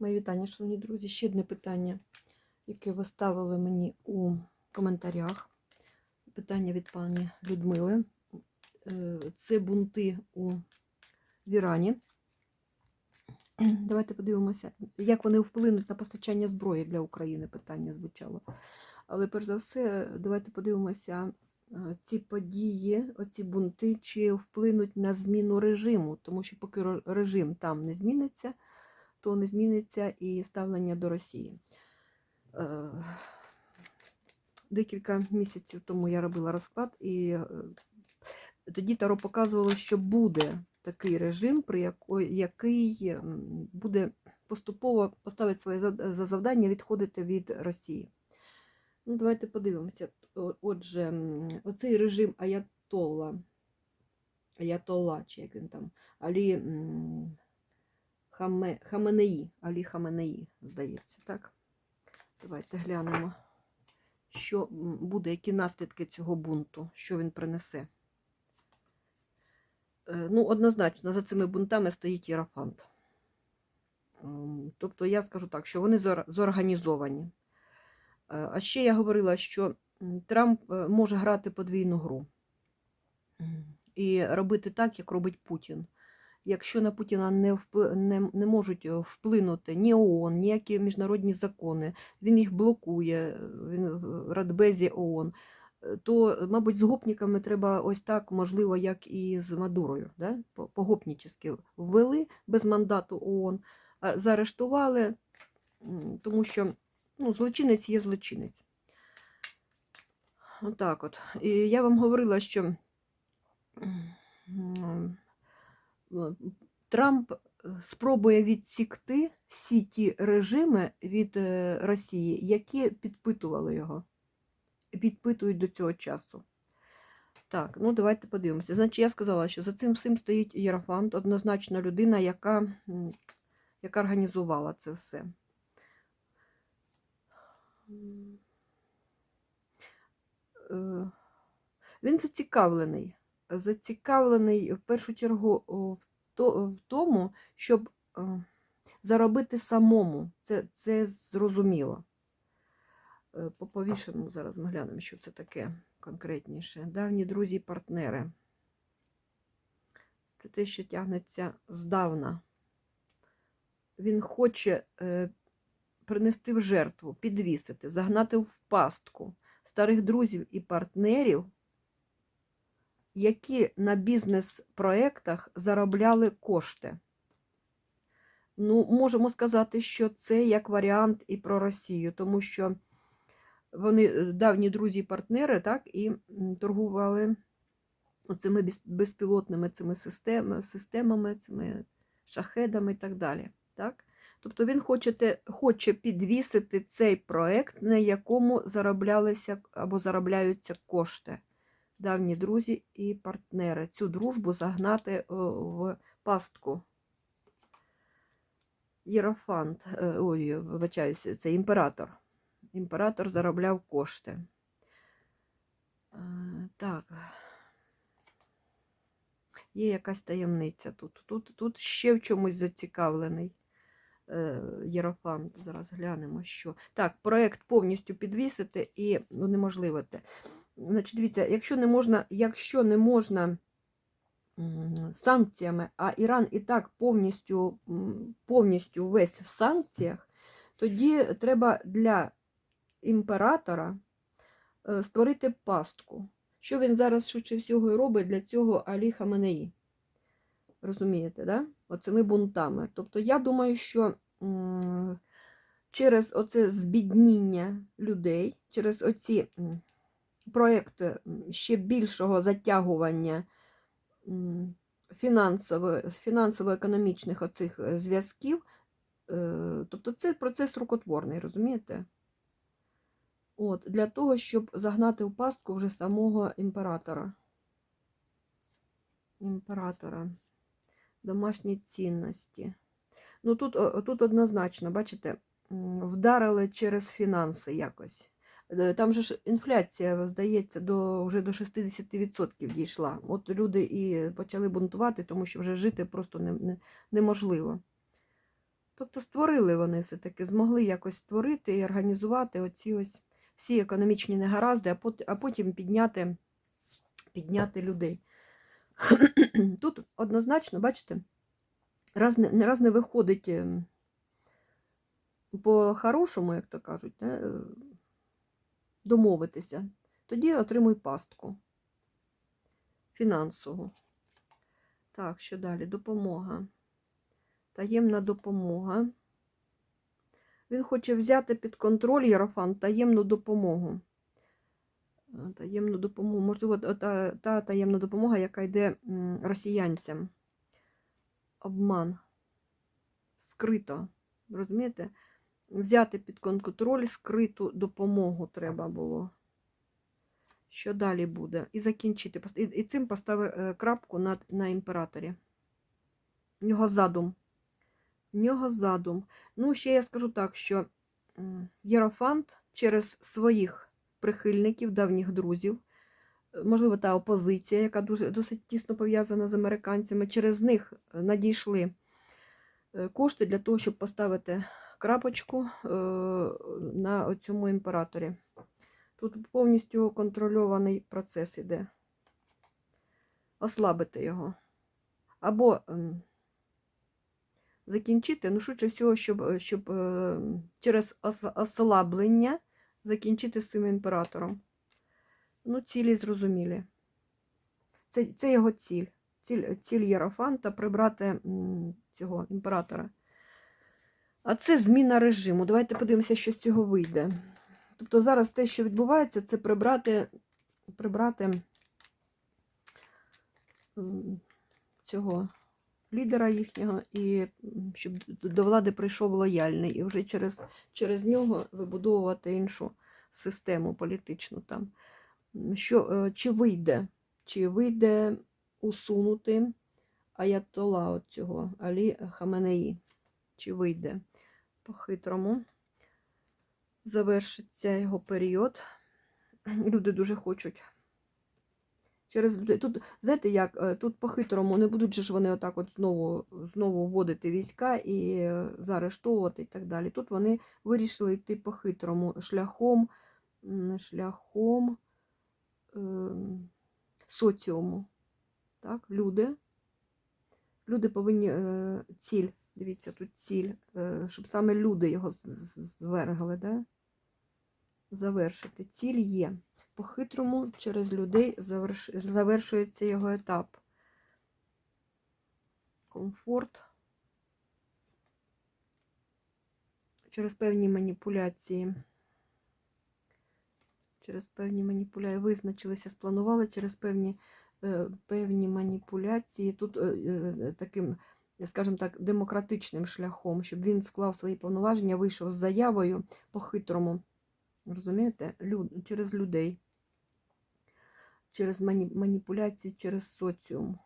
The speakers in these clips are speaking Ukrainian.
Мої вітання, шановні друзі. Ще одне питання, яке ви ставили мені у коментарях. Питання від пані Людмили. Е, Це бунти у в Ірані. Давайте подивимося, як вони вплинуть на постачання зброї для України. Питання звучало. Але перш за все, давайте подивимося, е, ці події, оці бунти, чи вплинуть на зміну режиму, тому що поки режим там не зміниться, то не зміниться і ставлення до Росії. Е, Декілька місяців тому я робила розклад, і е, тоді Таро показувало, що буде такий режим, при який буде поступово поставить своє за завдання відходити від Росії. Ну, давайте подивимося. Отже, оцей режим Аятолла, Аятолла, чи як він там, Алі Хаме, Хаменеї, Алі Хаменеї, здається, так? Давайте глянемо, що буде, які наслідки цього бунту, що він принесе. Е, Ну, однозначно, за цими бунтами стоїть Єрофант. Ем, Тобто я скажу так, що вони зорганізовані. Е, А ще я говорила, що Трамп е, може грати подвійну гру і робити так, як робить Путін. Якщо на Путіна не, впли- не, не можуть е, вплинути ні ООН, ніякі міжнародні закони, він їх блокує, е, він в Радбезі ООН, е, то, мабуть, з гопниками треба ось так, можливо, як і з Мадурою. Да? по- Погопнически ввели без мандату ООН, заарештували, тому що ну, злочинець є злочинець. Отак от. І я вам говорила, що Трамп е, спробує відсікти всі ті режими від е, Росії, які підпитували його, підпитують до цього часу. Так, ну давайте подивимося. Значить, я сказала, що за цим всім стоїть Єрофант, однозначно людина, яка, яка організувала це все. Е, Він зацікавлений. Зацікавлений в першу чергу в, то, в тому, щоб е, заробити самому. Це, це зрозуміло. Е, По повішеному зараз ми глянемо, що це таке конкретніше. Давні друзі і партнери. Це те, що тягнеться здавна. Він хоче е, принести в жертву, підвісити, загнати в пастку старих друзів і партнерів, які на бізнес-проєктах заробляли кошти. Ну, можемо сказати, що це як варіант і про Росію, тому що вони е, давні друзі і партнери, так, і торгували цими безпілотними цими системами, системами, цими шахедами і так далі. Так? Тобто він хочете, хоче підвісити цей проект, на якому зароблялися або заробляються кошти. Давні друзі і партнери. Цю дружбу загнати в пастку. Єрофант, е, ой, вибачаюся, це імператор. Імператор заробляв кошти. Е, Так. Є якась таємниця тут. Тут, тут ще в чомусь зацікавлений е, Єрофант. Зараз глянемо, що. Так, проект повністю підвісити і унеможливити. Значить, дивіться, якщо не можна, якщо не можна санкціями, а Іран і так повністю, повністю весь в санкціях, тоді треба для імператора е, створити пастку. Що він зараз швидше всього і робить для цього Алі Хаменеї. Розумієте, да? Оцими бунтами. Тобто, я думаю, що через оце збідніння людей, через оці м, проекти м, ще більшого затягування фінансово- фінансово-економічних оцих е, зв'язків, е, тобто це процес рукотворний, розумієте? От, для того, щоб загнати в пастку вже самого імператора. Імператора. Домашні цінності. Ну тут, тут однозначно, бачите, вдарили через фінанси якось. Е, Там же ж інфляція, здається, до, вже до 60% дійшла. От люди і почали бунтувати, тому що вже жити просто не, не, неможливо. Тобто створили вони все-таки, змогли якось створити і організувати оці ось всі економічні негаразди, а пот- а потім підняти, підняти людей. Тут однозначно, бачите, раз не, раз не виходить ем, по-хорошому, як то кажуть, е, домовитися. Тоді отримуй пастку фінансову. Так, що далі? Допомога. Таємна допомога. Він хоче взяти під контроль Єрофан таємну допомогу. Е, Таємну допомогу. Можливо, та, та таємна допомога, яка йде росіянцям. Обман. Скрито. Розумієте? Взяти під контроль скриту допомогу треба було. Що далі буде? І закінчити. І, цим поставив е, крапку над, на імператорі. В нього задум. В нього задум. Ну, ще я скажу так, що Єрофант через своїх прихильників, давніх друзів, е, можливо, та опозиція, яка дуже, досить тісно пов'язана з американцями, через них надійшли е, кошти для того, щоб поставити крапочку е, на цьому імператорі. Тут повністю контрольований процес іде. Ослабити його. Або ем, закінчити, ну, швидше всього, щоб, е, щоб е, через ослаблення закінчити з цим імператором. Ну, цілі зрозумілі. Це, це його ціль. Ціль, ціль Єрофанта прибрати цього імператора. А це зміна режиму. Давайте подивимося, що з цього вийде. Тобто зараз те, що відбувається, це прибрати, прибрати цього лідера їхнього, і щоб до влади прийшов лояльний, і вже через, через нього вибудовувати іншу систему політичну там. Що, е, чи вийде, чи вийде усунути аятола от цього Алі Хаменеї? Чи вийде по-хитрому? Завершиться його період. Люди дуже хочуть. Через людей. Тут, знаєте, як е, тут по-хитрому не будуть ж вони отак от знову, знову вводити війська і е, заарештовувати і так далі. Тут вони вирішили йти по-хитрому шляхом, шляхом ем, соціуму. Так, люди. Люди повинні е, ціль, дивіться, тут ціль, е, щоб саме люди його з- з- звергли, да? завершити. Ціль є. По-хитрому через людей заверш... завершується його етап. Комфорт. Через певні маніпуляції. Через певні маніпуляції визначилися, спланували через певні, е, певні маніпуляції. Тут е, таким, скажімо так, демократичним шляхом, щоб він склав свої повноваження, вийшов з заявою по-хитрому. Розумієте? Люд, через людей, через мані, маніпуляції, через соціум.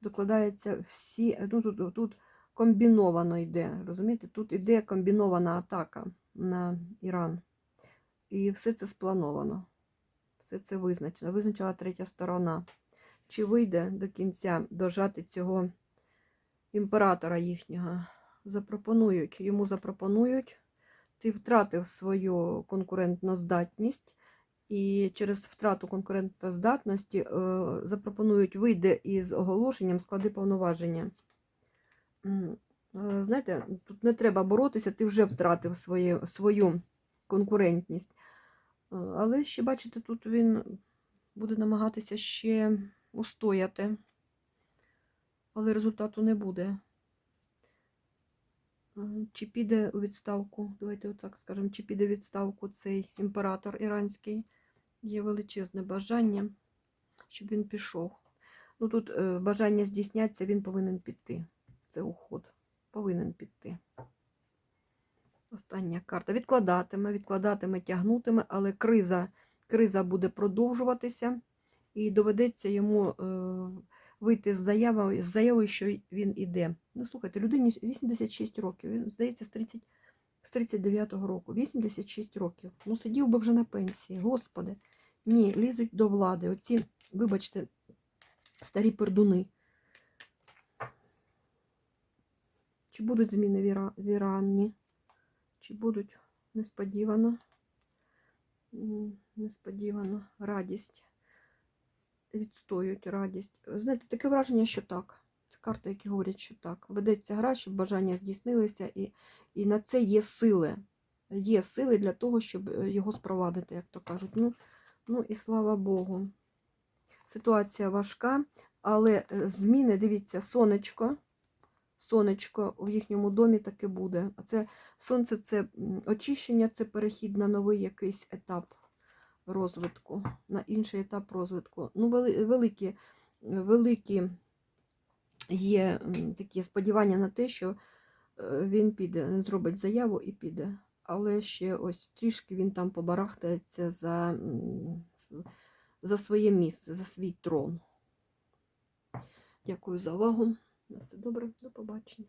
Докладаються всі. Ну, тут, тут комбіновано йде. Розумієте? Тут іде комбінована атака на Іран. І все це сплановано. Все це визначено. Визначила третя сторона. Чи вийде до кінця дожати цього імператора їхнього? Запропонують. Йому запропонують ти втратив свою конкурентну здатність, і через втрату конкурентоздатності е, запропонують вийде із оголошенням склади повноваження. Е, Знаєте, тут не треба боротися, ти вже втратив своє, свою конкурентність. Е, Але ще, бачите, тут він буде намагатися ще устояти, але результату не буде. Е, Чи піде у відставку, давайте отак скажемо, чи піде у відставку цей імператор іранський. Є величезне бажання, щоб він пішов. Ну тут е, бажання здійсняться, він повинен піти. Це уход. Повинен піти. Остання карта. Відкладатиме, відкладатиме, тягнутиме, але криза, криза буде продовжуватися, і доведеться йому е, вийти з заявою, з заявою, що він іде. Ну, слухайте, людині 86 років, він, здається, з 30, з 39-го року. 86 років. Ну, сидів би вже на пенсії. Господи. Ні, лізуть до влади. Оці, вибачте, старі пердуни. Чи будуть зміни в Іра- в Ірані? Чи будуть несподівано? Несподівано. Радість. Відстоюють радість. Знаєте, таке враження, що так. Це карти, які говорять, що так. Ведеться гра, щоб бажання здійснилися, і, і на це є сили. Є сили для того, щоб е, його спровадити, як то кажуть. Ну, ну і слава Богу. Ситуація важка, але е, зміни, дивіться, сонечко. Сонечко в їхньому домі таки буде. А це сонце це очищення, це перехід на новий якийсь етап розвитку, на інший етап розвитку. Ну, великі, великі є такі сподівання на те, що е, він піде, зробить заяву і піде. Але ще ось трішки він там побарахтається за, за своє місце, за свій трон. Дякую за увагу. На все добре, до побачення.